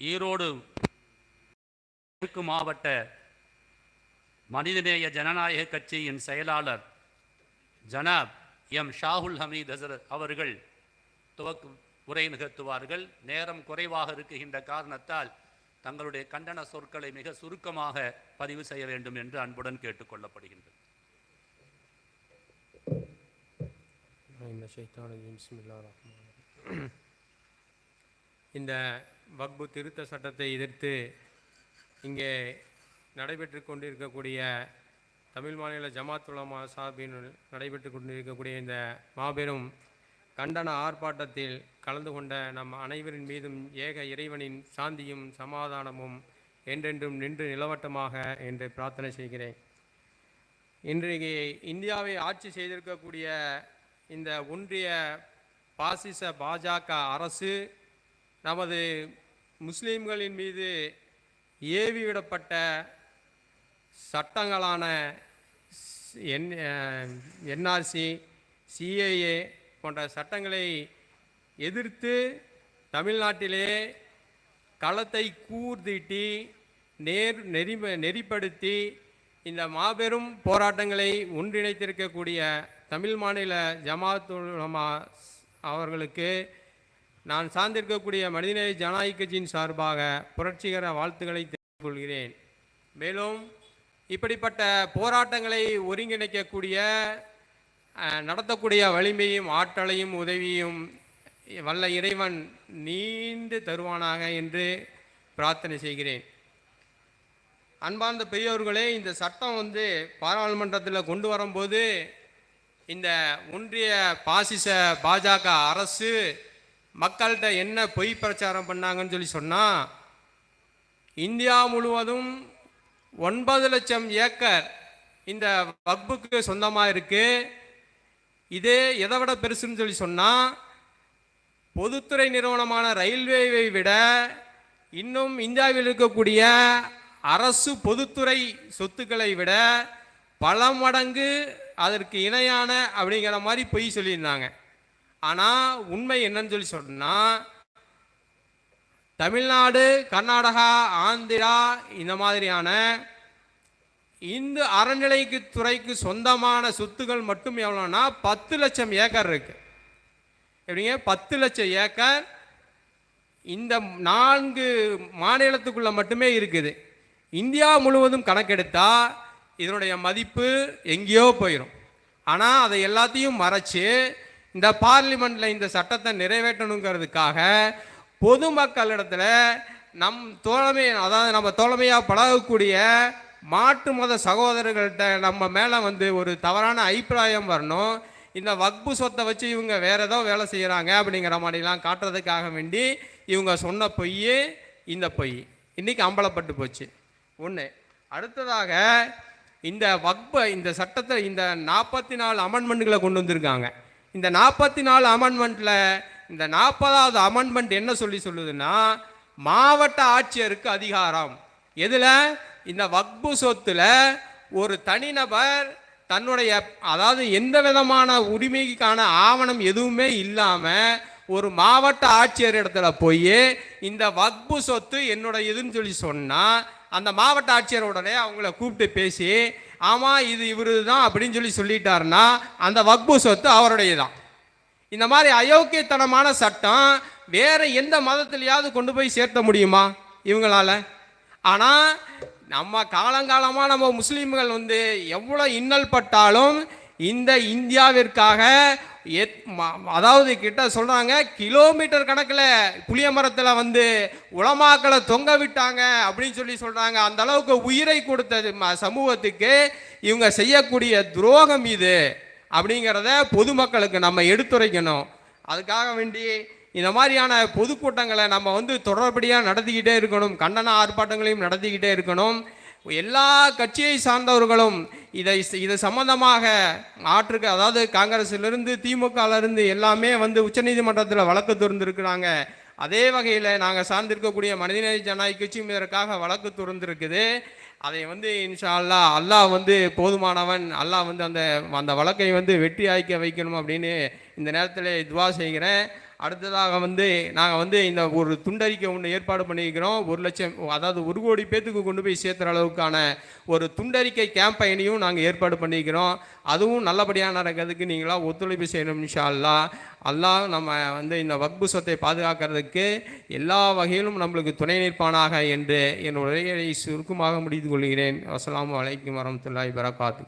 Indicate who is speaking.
Speaker 1: ஈரோடு தெற்கு மாவட்ட மனிதநேய ஜனநாயக கட்சியின் செயலாளர் ஜனாப் எம் ஷாகுல் ஹமீத் ஹசரத் அவர்கள் துவக்கு உரை நிகழ்த்துவார்கள். நேரம் குறைவாக இருக்குகின்ற காரணத்தால் தங்களுடைய கண்டன சொற்களை மிக சுருக்கமாக பதிவு செய்ய வேண்டும் என்று அன்புடன் கேட்டுக்கொள்ளப்படுகின்றது
Speaker 2: இந்த வக்பு திருத்த சட்டத்தை எதிர்த்து இங்கே நடைபெற்று கொண்டிருக்கக்கூடிய தமிழ் மாநில ஜமாத் உலமா சார்பின் நடைபெற்று கொண்டிருக்கக்கூடிய இந்த மாபெரும் கண்டன ஆர்ப்பாட்டத்தில் கலந்து கொண்ட நம் அனைவரின் மீதும் ஏக இறைவனின் சாந்தியும் சமாதானமும் என்றென்றும் நின்று நிலவட்டமாக என்று பிரார்த்தனை செய்கிறேன். இன்றைக்கு இந்தியாவை ஆட்சி செய்திருக்கக்கூடிய இந்த ஒன்றிய பாசிச பாஜக அரசு நமது முஸ்லீம்களின் மீது ஏவிவிடப்பட்ட சட்டங்களான என் என்ஆர்சி சிஏஏ போன்ற சட்டங்களை எதிர்த்து தமிழ்நாட்டிலே களத்தை கூர்தீட்டி நேர் நெறி நெறிப்படுத்தி இந்த மாபெரும் போராட்டங்களை ஒன்றிணைத்திருக்கக்கூடிய தமிழ் மாநில ஜமாத்துலமா உலமா அவர்களுக்கு நான் சார்ந்திருக்கக்கூடிய மனிதநேய ஜனநாயக கட்சியின் சார்பாக புரட்சிகர வாழ்த்துக்களை தெரிவித்துக் கொள்கிறேன். மேலும் இப்படிப்பட்ட போராட்டங்களை ஒருங்கிணைக்கக்கூடிய நடத்தக்கூடிய வலிமையும் ஆற்றலையும் உதவியும் வல்ல இறைவன் நீண்டு தருவானாக என்று பிரார்த்தனை செய்கிறேன். அன்பார்ந்த பெரியோர்களே இந்த சட்டம் வந்து பாராளுமன்றத்தில் கொண்டு வரும்போது இந்த ஒன்றிய பாசிச பாஜக அரசு மக்கள்கிட்ட என்ன பொய் பிரச்சாரம் பண்ணாங்கன்னு சொல்லி சொன்னால் இந்தியா முழுவதும் ஒன்பது லட்சம் ஏக்கர் இந்த வக்புக்கு சொந்தமாக இருக்குது இதே எதை விட பெருசுன்னு சொல்லி சொன்னால் பொதுத்துறை நிறுவனமான ரயில்வேவை விட இன்னும் இந்தியாவில் இருக்கக்கூடிய அரசு பொதுத்துறை சொத்துக்களை விட பல மடங்கு அதற்கு இணையான அப்படிங்கிற மாதிரி பொய் சொல்லியிருந்தாங்க. ஆனால் உண்மை என்னன்னு சொல்லி சொன்னால் தமிழ்நாடு கர்நாடகா ஆந்திரா இந்த மாதிரியான இந்து அறநிலைக்கு துறைக்கு சொந்தமான சொத்துகள் மட்டும் எவ்வளோன்னா பத்து லட்சம் ஏக்கர் இருக்கு. எப்படிங்க? பத்து லட்சம் ஏக்கர் இந்த நான்கு மாநிலத்துக்குள்ள மட்டுமே இருக்குது. இந்தியா முழுவதும் கணக்கெடுத்தா இதனுடைய மதிப்பு எங்கேயோ போயிடும் ஆனால் அதை எல்லாத்தையும் மறைச்சு இந்த பார்லிமெண்ட்டில் இந்த சட்டத்தை நிறைவேற்றணுங்கிறதுக்காக பொதுமக்களிடத்துல நம் தோழமை அதாவது நம்ம தோழமையாக பழகக்கூடிய மாட்டு மத சகோதரர்கள்ட்ட நம்ம மேலே வந்து ஒரு தவறான அபிப்பிராயம் வரணும். இந்த வக்பு சொத்தை வச்சு இவங்க வேற ஏதோ வேலை செய்கிறாங்க அப்படிங்கிற மாதிரிலாம் காட்டுறதுக்காக வேண்டி இவங்க சொன்ன பொய் இந்த பொய். இன்னைக்கு அம்பலப்பட்டு போச்சு. ஒன்று அடுத்ததாக இந்த வக்ப இந்த சட்டத்தை இந்த நாற்பத்தி நாலு அமெண்ட்மெண்ட்களை கொண்டு வந்திருக்காங்க. இந்த நாற்பத்தி நாலு அமெண்ட்மெண்ட்டில் இந்த நாற்பதாவது அமெண்ட்மெண்ட் என்ன சொல்லி சொல்லுதுன்னா மாவட்ட ஆட்சியருக்கு அதிகாரம். எதில்? இந்த வக்பு சொத்தில் ஒரு தனிநபர் தன்னுடைய அதாவது எந்த விதமான உரிமைக்கான ஆவணம் எதுவுமே இல்லாமல் ஒரு மாவட்ட ஆட்சியர் இடத்துல போய் இந்த வக்பு சொத்து என்னுடைய இதுன்னு சொல்லி சொன்னால் அந்த மாவட்ட ஆட்சியர் உடனே அவங்கள கூப்பிட்டு பேசி ஆமாம் இது இவரு தான் அப்படின்னு சொல்லி சொல்லிட்டாருன்னா அந்த வக்பு சொத்து அவருடைய தான் இந்த மாதிரி அயோக்கியத்தனமான சட்டம் வேறு எந்த மதத்திலையாவது கொண்டு போய் சேர்த்த முடியுமா இவங்களால? ஆனால் நம்ம காலங்காலமாக நம்ம முஸ்லீம்கள் வந்து எவ்வளோ இன்னல் பட்டாலும் இந்த இந்தியாவிற்காக அதாவது கிட்ட சொல்கிறாங்க கிலோமீட்டர் கணக்கில் புளிய மரத்தில் வந்து உளமாக்களை தொங்க விட்டாங்க அப்படின்னு சொல்லி சொல்கிறாங்க அந்த அளவுக்கு உயிரை கொடுத்தது ம- சமூகத்துக்கு இவங்க செய்யக்கூடிய துரோகம் இது அப்படிங்கிறத பொதுமக்களுக்கு நம்ம எடுத்துரைக்கணும். அதுக்காக வேண்டி இந்த மாதிரியான பொதுக்கூட்டங்களை நம்ம வந்து தொடர்படியாக நடத்திக்கிட்டே இருக்கணும். கண்டன ஆர்ப்பாட்டங்களையும் நடத்திக்கிட்டே இருக்கணும். எல்லா கட்சியை சார்ந்தவர்களும் இதை இது சம்பந்தமாக ஆற்றுக்கு அதாவது காங்கிரஸிலிருந்து திமுகலேருந்து எல்லாமே வந்து உச்சநீதிமன்றத்தில் வழக்கு திறந்திருக்கிறாங்க அதே வகையில் நாங்கள் சார்ந்திருக்கக்கூடிய மனிதநேய ஜனநாயக கட்சியும் இதற்காக வழக்கு திறந்திருக்குது அதை வந்து இன்ஷா அல்லாஹ் அல்லாஹ் வந்து போதுமானவன். அல்லாஹ் வந்து அந்த அந்த வழக்கை வந்து வெற்றி ஆய்க்க வைக்கணும் அப்படின்னு இந்த நேரத்தில் துவா செய்கிறேன். அடுத்ததாக வந்து நாங்கள் வந்து இந்த ஒரு துண்டறிக்கை ஒன்று ஏற்பாடு பண்ணியிருக்கிறோம். ஒரு லட்சம் அதாவது ஒரு கோடி பேத்துக்கு கொண்டு போய் சேர்த்துற அளவுக்கான ஒரு துண்டறிக்கை கேம்பெயினையும் நாங்கள் ஏற்பாடு பண்ணியிருக்கிறோம். அதுவும் நல்லபடியாக நடக்கிறதுக்கு நீங்களாம் ஒத்துழைப்பு செய்யணும் இன்ஷா அல்லாஹ் அல்லாஹ் நம்ம வந்து இந்த வக்பு சொத்தை பாதுகாக்கிறதுக்கு எல்லா வகையிலும் நம்மளுக்கு துணை நிற்பானாக என்று என் உரையை சுருக்கமாக முடித்து கொள்கிறேன். அஸ்ஸலாமு வலைக்கும் வரமத்துல்லாய் வரகாத்து